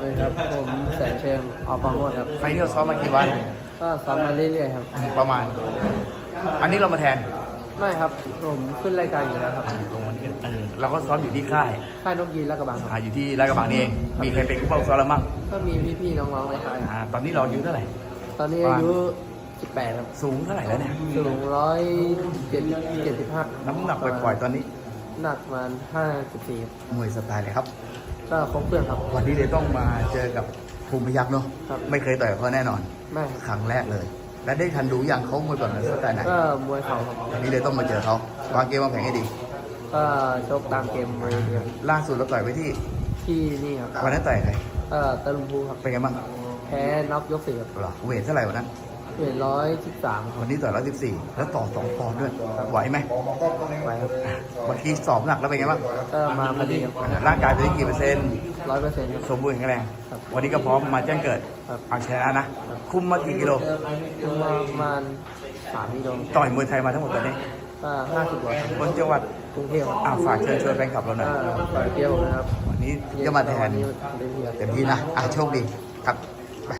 เลยครับผมแสนเชิงออกประโมทครับไฟล์นี้เราซ้อมมากี่วัน ก็ซ้อมมาเรื่อยๆครับ ประมาณ อันนี้เรามาแทน ไม่ครับ ผมขึ้นรายการอยู่แล้วครับลงวันนี้เออเราก็ซ้อมอยู่ที่ค่าย ค่ายนกยีนและกระบังครับ อ่าอยู่ที่ลาดกระบังนี่เอง มีใครเป็นผู้เฝ้าซ้อมแล้วมั่งก็มีพี่ๆน้องๆในค่ายอ่าตอนนี้เราอายุเท่าไหร่ ตอนนี้อายุ 18 ครับ สูงเท่าไหร่แล้วเนี่ย สูง175 น้ำหนักปล่อยๆตอนนี้ หนักประมาณ54ครับมวยสไตล์เลยครับ ก็ครบเครื่องครับ วันนี้เลยต้องมาเจอกับภูมิพยักษ์เนาะครับไม่เคยต่อยกับเขาแน่นอนไม่ครับครั้งแรกเลย และได้ทันดูอย่างเขามวยก่อนสไตล์ไหนก็มวยเข่าครับวันนี้เลยต้องมาเจอเขาวางเกมวางแผนให้ดี ก็ชกตามเกมมวยเดียวล่าสุดเราต่อยไปที่ที่นี่ครับวันนั้นต่อยใครเอ่อตะลุมพูครับเป็นไงบ้างแพ้น็อกยกสี่ครับหรอเวทเท่าไหร่วันนั้น เวทร้อยสิบสามครับ วันนี้ต่อยร้อยสิบสี่แล้วต่อสองปอนด์ด้วย ไหวไหมไว้ครับอะเมื่อกี้สอบหนักแล้วเป็นไงบ้างก็มาพอดีครับร่างกายเป็นกี่เปอร์เซ็นต์ร้อยเปอร์เซ็นต์ครับ สมบูรณ์แข็งแรง ครับวันนี้ก็พร้อมมาแจ้งเกิดครับเอาชนะนะคุมมากี่กิโลประมาณสามกิโลต่อยมวยไทยมาทั้งหมดตอนนี้ ก็ห้าสิบกว่าครับคนจังหวัดกรุงเทพอ่าฝากเชิญชวนแฟนคลับเราหน่อย ก็ฝากเที่ยวนะครับวันนี้จะมาแทนเดี๋ยววันนี้เต็มที่ครับเต็มที่นะ อะโชคดีค